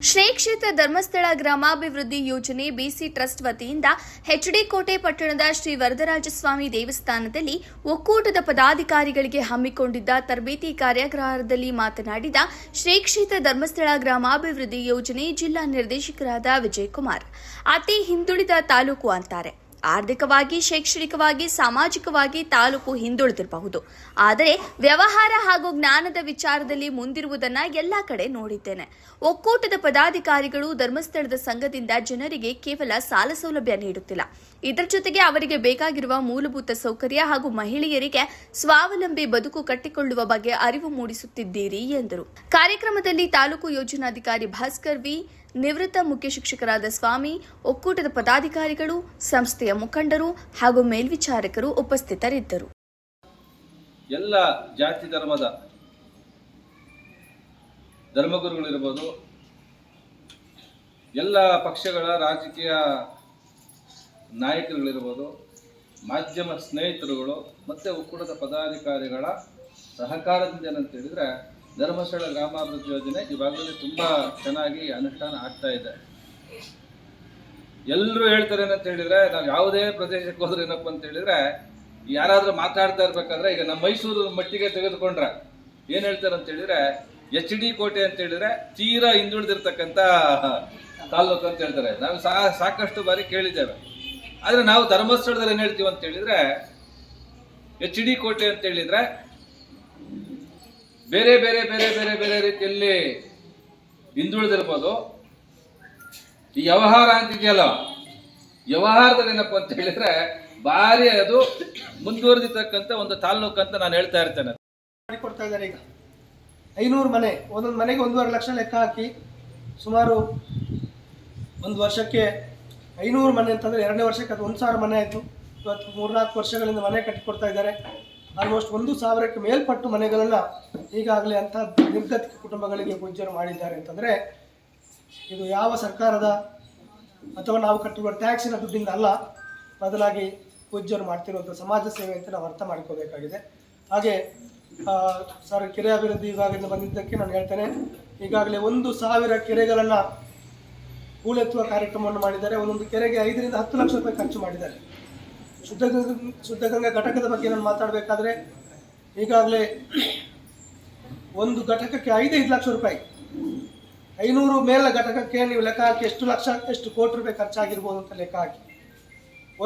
ಶ್ರೀ ಕ್ಷೇತ್ರ ಧರ್ಮಸ್ಥಳ ಗ್ರಾಮಾಭಿವೃದ್ಧಿ ಯೋಜನೆ ಬಿಸಿ ಟ್ರಸ್ಟ್ ವತಿಯಿಂದ ಎಚ್ಡಿ ಕೋಟೆ ಪಟ್ಟಣದ ಶ್ರೀ ವರದರಾಜಸ್ವಾಮಿ ದೇವಸ್ಥಾನದಲ್ಲಿ ಒಕ್ಕೂಟದ ಪದಾಧಿಕಾರಿಗಳಿಗೆ ಹಮ್ಮಿಕೊಂಡಿದ್ದ ತರಬೇತಿ ಕಾರ್ಯಾಗಾರದಲ್ಲಿ ಮಾತನಾಡಿದ ಶ್ರೀ ಕ್ಷೇತ್ರ ಧರ್ಮಸ್ಥಳ ಗ್ರಾಮಾಭಿವೃದ್ಧಿ ಯೋಜನೆ ಜಿಲ್ಲಾ ನಿರ್ದೇಶಕರಾದ ವಿಜಯಕುಮಾರ್. ಅತಿ ಹಿಂದುಳಿದ ತಾಲೂಕು ಅಂತಾರೆ. ಆರ್ಥಿಕವಾಗಿ, ಶೈಕ್ಷಣಿಕವಾಗಿ, ಸಾಮಾಜಿಕವಾಗಿ ತಾಲೂಕು ಹಿಂದುಳಿದಿರಬಹುದು. ಆದರೆ ವ್ಯವಹಾರ ಹಾಗೂ ಜ್ಞಾನದ ವಿಚಾರದಲ್ಲಿ ಮುಂದಿರುವುದನ್ನ ಎಲ್ಲ ಕಡೆ ನೋಡಿದ್ದೇನೆ. ಒಕ್ಕೂಟದ ಪದಾಧಿಕಾರಿಗಳು ಧರ್ಮಸ್ಥಳದ ಸಂಘದಿಂದ ಜನರಿಗೆ ಕೇವಲ ಸಾಲ ಸೌಲಭ್ಯ ನೀಡುತ್ತಿಲ್ಲ. ಇದರ ಜೊತೆಗೆ ಅವರಿಗೆ ಬೇಕಾಗಿರುವ ಮೂಲಭೂತ ಸೌಕರ್ಯ ಹಾಗೂ ಮಹಿಳೆಯರಿಗೆ ಸ್ವಾವಲಂಬಿ ಬದುಕು ಕಟ್ಟಿಕೊಳ್ಳುವ ಬಗ್ಗೆ ಅರಿವು ಮೂಡಿಸುತ್ತಿದ್ದೀರಿ ಎಂದರು. ಕಾರ್ಯಕ್ರಮದಲ್ಲಿ ತಾಲೂಕು ಯೋಜನಾಧಿಕಾರಿ ಭಾಸ್ಕರ್ ವಿ. ನಿವೃತ್ತ ಮುಖ್ಯ ಶಿಕ್ಷಕರಾದ ಸ್ವಾಮಿ, ಒಕ್ಕೂಟದ ಪದಾಧಿಕಾರಿಗಳು, ಸಂಸ್ಥೆಯ ಮುಖಂಡರು ಹಾಗೂ ಮೇಲ್ವಿಚಾರಕರು ಉಪಸ್ಥಿತರಿದ್ದರು. ಎಲ್ಲ ಜಾತಿ ಧರ್ಮದ ಧರ್ಮಗುರುಗಳಿರ್ಬೋದು ಎಲ್ಲ ಪಕ್ಷಗಳ ರಾಜಕೀಯ ನಾಯಕರುಗಳಿರ್ಬೋದು ಮಾಧ್ಯಮ ಸ್ನೇಹಿತರುಗಳು ಮತ್ತು ಒಕ್ಕೂಟದ ಪದಾಧಿಕಾರಿಗಳ ಸಹಕಾರದಿಂದ ಏನಂತ ಹೇಳಿದರೆ ಧರ್ಮಸ್ಥಳ ಗ್ರಾಮಾಭಿವೃದ್ಧಿ ಯೋಜನೆ ಇವಾಗಲೇ ತುಂಬ ಚೆನ್ನಾಗಿ ಅನುಷ್ಠಾನ ಆಗ್ತಾ ಇದೆ. ಎಲ್ಲರೂ ಹೇಳ್ತಾರೆ ಏನಂತ ಹೇಳಿದ್ರೆ, ನಾವು ಯಾವುದೇ ಪ್ರದೇಶಕ್ಕೆ ಹೋದ್ರೆ ಏನಪ್ಪ ಅಂತ ಹೇಳಿದ್ರೆ, ಯಾರಾದ್ರೂ ಮಾತಾಡ್ತಾ ಇರ್ಬೇಕಾದ್ರೆ ಈಗ ನಮ್ಮ ಮೈಸೂರು ಮಟ್ಟಿಗೆ ತೆಗೆದುಕೊಂಡ್ರೆ ಏನ್ ಹೇಳ್ತಾರೆ ಅಂತ ಹೇಳಿದ್ರೆ, ಎಚ್ ಡಿ ಕೋಟೆ ಅಂತ ಹೇಳಿದ್ರೆ ತೀರಾ ಹಿಂದುಳಿದಿರ್ತಕ್ಕಂಥ ತಾಲ್ಲೂಕು ಅಂತ ಹೇಳ್ತಾರೆ. ನಾವು ಸಾ ಸಾಕಷ್ಟು ಬಾರಿ ಕೇಳಿದ್ದೇವೆ. ಆದ್ರೆ ನಾವು ಧರ್ಮಸ್ಥಳದಲ್ಲಿ ಏನ್ ಹೇಳ್ತೀವಿ ಅಂತ ಹೇಳಿದ್ರೆ, ಎಚ್ ಡಿ ಕೋಟೆ ಅಂತ ಹೇಳಿದ್ರೆ ಬೇರೆ ಬೇರೆ ಬೇರೆ ಬೇರೆ ಬೇರೆ ರೀತಿಯಲ್ಲಿ ಹಿಂದುಳಿದಿರ್ಬೋದು. ಈ ವ್ಯವಹಾರ ಅಂತಿದೆಯಲ್ಲ? ವ್ಯವಹಾರದಲ್ಲಿ ಏನಪ್ಪ ಅಂತ ಹೇಳಿದ್ರೆ ಭಾರಿ ಅದು ಮುಂದುವರೆದಿರ್ತಕ್ಕಂಥ ಒಂದು ತಾಲ್ಲೂಕು ಅಂತ ನಾನು ಹೇಳ್ತಾ ಇರ್ತೇನೆ. ಮಾಡಿಕೊಡ್ತಾ ಇದ್ದಾರೆ ಈಗ. ಐನೂರು ಮನೆ, ಒಂದೊಂದು ಮನೆಗೆ ಒಂದೂವರೆ ಲಕ್ಷ ಲೆಕ್ಕ ಹಾಕಿ ಸುಮಾರು ಒಂದು ವರ್ಷಕ್ಕೆ ಐನೂರು ಮನೆ ಅಂತಂದರೆ ಎರಡನೇ ವರ್ಷಕ್ಕೆ ಅದು ಒಂದು ಸಾವಿರ ಮನೆ ಆಯಿತು. ಇವತ್ತು ಮೂರ್ನಾಲ್ಕು ವರ್ಷಗಳಿಂದ ಮನೆ ಕಟ್ಟಿಕೊಡ್ತಾ ಇದ್ದಾರೆ. ಆಲ್ಮೋಸ್ಟ್ ಒಂದು ಸಾವಿರಕ್ಕೆ ಮೇಲ್ಪಟ್ಟು ಮನೆಗಳನ್ನು ಈಗಾಗಲೇ ಅಂತ ನಿರ್ಗತ ಕುಟುಂಬಗಳಿಗೆ ಪೂಜ್ಯರು ಮಾಡಿದ್ದಾರೆ ಅಂತಂದರೆ, ಇದು ಯಾವ ಸರ್ಕಾರದ ಅಥವಾ ನಾವು ಕಟ್ಟಿರುವ ಟ್ಯಾಕ್ಸಿನ ದುಡ್ಡಿಂದ ಅಲ್ಲ, ಬದಲಾಗಿ ಪೂಜ್ಯರು ಮಾಡ್ತಿರುವಂಥ ಸಮಾಜ ಸೇವೆ ಅಂತ ನಾವು ಅರ್ಥ ಮಾಡ್ಕೋಬೇಕಾಗಿದೆ. ಹಾಗೆ ಸರ್, ಕೆರೆ ಅಭಿವೃದ್ಧಿ ವಿಭಾಗದಿಂದ ಬಂದಿದ್ದಕ್ಕೆ ನಾನು ಹೇಳ್ತೇನೆ, ಈಗಾಗಲೇ ಒಂದು ಸಾವಿರ ಕೆರೆಗಳನ್ನು ಹೂಳೆತ್ತುವ ಕಾರ್ಯಕ್ರಮವನ್ನು ಮಾಡಿದ್ದಾರೆ. ಒಂದೊಂದು ಕೆರೆಗೆ ಐದರಿಂದ ಹತ್ತು ಲಕ್ಷ ರೂಪಾಯಿ ಖರ್ಚು ಮಾಡಿದ್ದಾರೆ. ಶುದ್ಧ ಶುದ್ಧ ಗಂಗಾ ಘಟಕದ ಬಗ್ಗೆ ನಾನು ಮಾತಾಡಬೇಕಾದ್ರೆ ಈಗಾಗಲೇ ಒಂದು ಘಟಕಕ್ಕೆ ಐದೈದು ಲಕ್ಷ ರೂಪಾಯಿ, ಐನೂರು ಮೇಲೆ ಘಟಕಕ್ಕೆ ನೀವು ಲೆಕ್ಕ ಹಾಕಿ ಎಷ್ಟು ಲಕ್ಷ, ಎಷ್ಟು ಕೋಟಿ ರೂಪಾಯಿ ಖರ್ಚಾಗಿರ್ಬೋದು ಅಂತ ಲೆಕ್ಕ ಹಾಕಿ.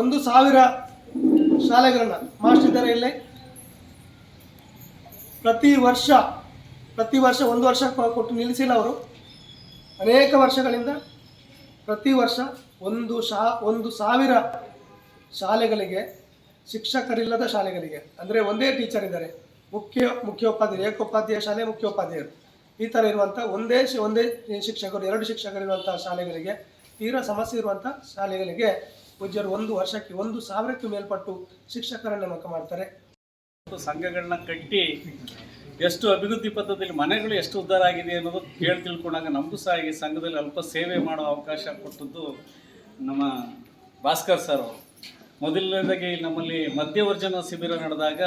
ಒಂದು ಸಾವಿರ ಶಾಲೆಗಳನ್ನು ಮಾಸ್ಟರ್ ಇಲ್ಲೇ. ಪ್ರತಿ ವರ್ಷ ಪ್ರತಿ ವರ್ಷ ಒಂದು ವರ್ಷ ಕೊಟ್ಟು ನಿಲ್ಲಿಸಿಲ್ಲ ಅವರು. ಅನೇಕ ವರ್ಷಗಳಿಂದ ಪ್ರತಿ ವರ್ಷ ಒಂದು ಶಾ, ಒಂದು ಸಾವಿರ ಶಾಲೆಗಳಿಗೆ, ಶಿಕ್ಷಕರಿಲ್ಲದ ಶಾಲೆಗಳಿಗೆ, ಅಂದರೆ ಒಂದೇ ಟೀಚರ್ ಇದ್ದಾರೆ, ಮುಖ್ಯ, ಮುಖ್ಯೋಪಾಧ್ಯಾಯ, ಏಕೋಪಾಧ್ಯಾಯ ಶಾಲೆ ಮುಖ್ಯೋಪಾಧ್ಯಾಯರು ಈ ಥರ ಇರುವಂಥ ಒಂದೇ ಒಂದೇ ಶಿಕ್ಷಕರು, ಎರಡು ಶಿಕ್ಷಕರಿರುವಂಥ ಶಾಲೆಗಳಿಗೆ, ತೀರಾ ಸಮಸ್ಯೆ ಇರುವಂಥ ಶಾಲೆಗಳಿಗೆ ಪೂಜ್ಯರು ಒಂದು ವರ್ಷಕ್ಕೆ ಒಂದು ಸಾವಿರಕ್ಕೂ ಮೇಲ್ಪಟ್ಟು ಶಿಕ್ಷಕರ ನೇಮಕ ಮಾಡ್ತಾರೆ. ಸಂಘಗಳನ್ನ ಕಟ್ಟಿ ಎಷ್ಟು ಅಭಿವೃದ್ಧಿ ಪಥದಲ್ಲಿ ಮನೆಗಳು ಎಷ್ಟು ಉದ್ಧಾರ ಆಗಿದೆ ಅನ್ನೋದು ಕೇಳಿ ತಿಳ್ಕೊಂಡಾಗ ನಮಗೂ ಸಹ ಈ ಸಂಘದಲ್ಲಿ ಅಲ್ಪ ಸೇವೆ ಮಾಡೋ ಅವಕಾಶ ಕೊಟ್ಟದ್ದು ನಮ್ಮ ಭಾಸ್ಕರ್ ಸರ್ ಅವರು. ಮೊದಲನೇದಾಗಿ ನಮ್ಮಲ್ಲಿ ಮಧ್ಯವರ್ಜನ ಶಿಬಿರ ನಡೆದಾಗ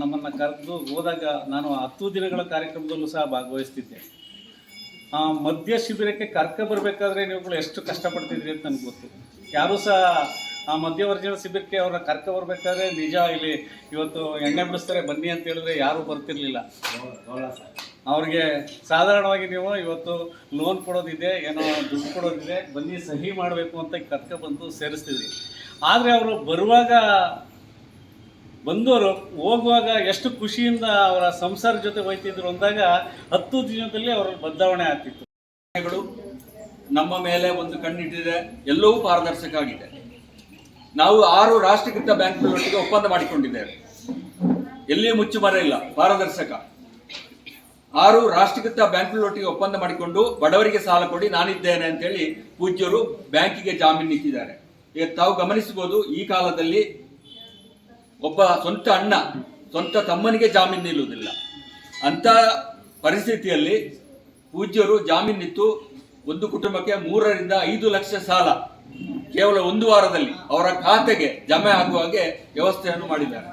ನಮ್ಮನ್ನು ಕರೆದು ಹೋದಾಗ ನಾನು ಹತ್ತು ದಿನಗಳ ಕಾರ್ಯಕ್ರಮದಲ್ಲೂ ಸಹ ಭಾಗವಹಿಸ್ತಿದ್ದೆ. ಆ ಮಧ್ಯ ಶಿಬಿರಕ್ಕೆ ಕರ್ಕ ಬರಬೇಕಾದ್ರೆ ನೀವುಗಳು ಎಷ್ಟು ಕಷ್ಟಪಡ್ತಿದ್ರಿ ಅಂತ ನನಗೆ ಗೊತ್ತು. ಯಾರೂ ಸಹ ಆ ಮಧ್ಯವರ್ಜನ ಶಿಬಿರಕ್ಕೆ ಅವ್ರನ್ನ ಕರ್ಕ ಬರಬೇಕಾದ್ರೆ ನಿಜ ಇಲ್ಲಿ ಇವತ್ತು ಎಣ್ಣೆ ಬಿಡಿಸ್ತಾರೆ, ಬನ್ನಿ ಅಂತ ಹೇಳಿದ್ರೆ ಯಾರೂ ಬರ್ತಿರ್ಲಿಲ್ಲ. ಅವ್ರಿಗೆ ಸಾಧಾರಣವಾಗಿ ನೀವು ಇವತ್ತು ಲೋನ್ ಕೊಡೋದಿದೆ, ಏನೋ ದುಡ್ಡು ಕೊಡೋದಿದೆ, ಬನ್ನಿ ಸಹಿ ಮಾಡಬೇಕು ಅಂತ ಕರ್ಕ ಬಂದು ಸೇರಿಸ್ತಿದ್ರಿ. ಆದರೆ ಅವರು ಬರುವಾಗ ಬಂದವರು ಹೋಗುವಾಗ ಎಷ್ಟು ಖುಷಿಯಿಂದ ಅವರ ಸಂಸಾರ ಜೊತೆ ಹೋಯ್ತಿದ್ರು ಅಂದಾಗ ಹತ್ತು ದಿನದಲ್ಲಿ ಅವರ ಬದಲಾವಣೆ ಆಗ್ತಿತ್ತು. ನಮ್ಮ ಮೇಲೆ ಒಂದು ಕಣ್ಣಿಟ್ಟಿದೆ ಎಲ್ಲವೂ ಪಾರದರ್ಶಕ ಆಗಿದೆ ನಾವು ಆರು ರಾಷ್ಟ್ರೀಕೃತ ಬ್ಯಾಂಕ್ಗಳೊಟ್ಟಿಗೆ ಒಪ್ಪಂದ ಮಾಡಿಕೊಂಡಿದ್ದೇವೆ. ಎಲ್ಲಿಯೂ ಮುಚ್ಚುಮರ ಇಲ್ಲ, ಪಾರದರ್ಶಕ. ಆರು ರಾಷ್ಟ್ರೀಕೃತ ಬ್ಯಾಂಕ್ಗಳೊಟ್ಟಿಗೆ ಒಪ್ಪಂದ ಮಾಡಿಕೊಂಡು ಬಡವರಿಗೆ ಸಾಲ ಕೊಡಿ ನಾನಿದ್ದೇನೆ ಅಂತೇಳಿ ಪೂಜ್ಯರು ಬ್ಯಾಂಕಿಗೆ ಜಾಮೀನು ಇಟ್ಟಿದ್ದಾರೆ ಈಗ ತಾವು ಗಮನಿಸಬಹುದು, ಈ ಕಾಲದಲ್ಲಿ ಒಬ್ಬ ಸ್ವಂತ ಅಣ್ಣ, ಸ್ವಂತ ತಮ್ಮನಿಗೆ ಜಾಮೀನು ನಿಲ್ಲುವುದಿಲ್ಲ ಅಂತ ಪರಿಸ್ಥಿತಿಯಲ್ಲಿ ಪೂಜ್ಯರು ಜಾಮೀನಿತ್ತು ಒಂದು ಕುಟುಂಬಕ್ಕೆ ಮೂರರಿಂದ ಐದು ಲಕ್ಷ ಸಾಲ, ಕೇವಲ ಒಂದು ವಾರದಲ್ಲಿ ಅವರ ಖಾತೆಗೆ ಜಮೆ ಆಗುವ ಹಾಗೆ ವ್ಯವಸ್ಥೆಯನ್ನು ಮಾಡಿದ್ದಾರೆ.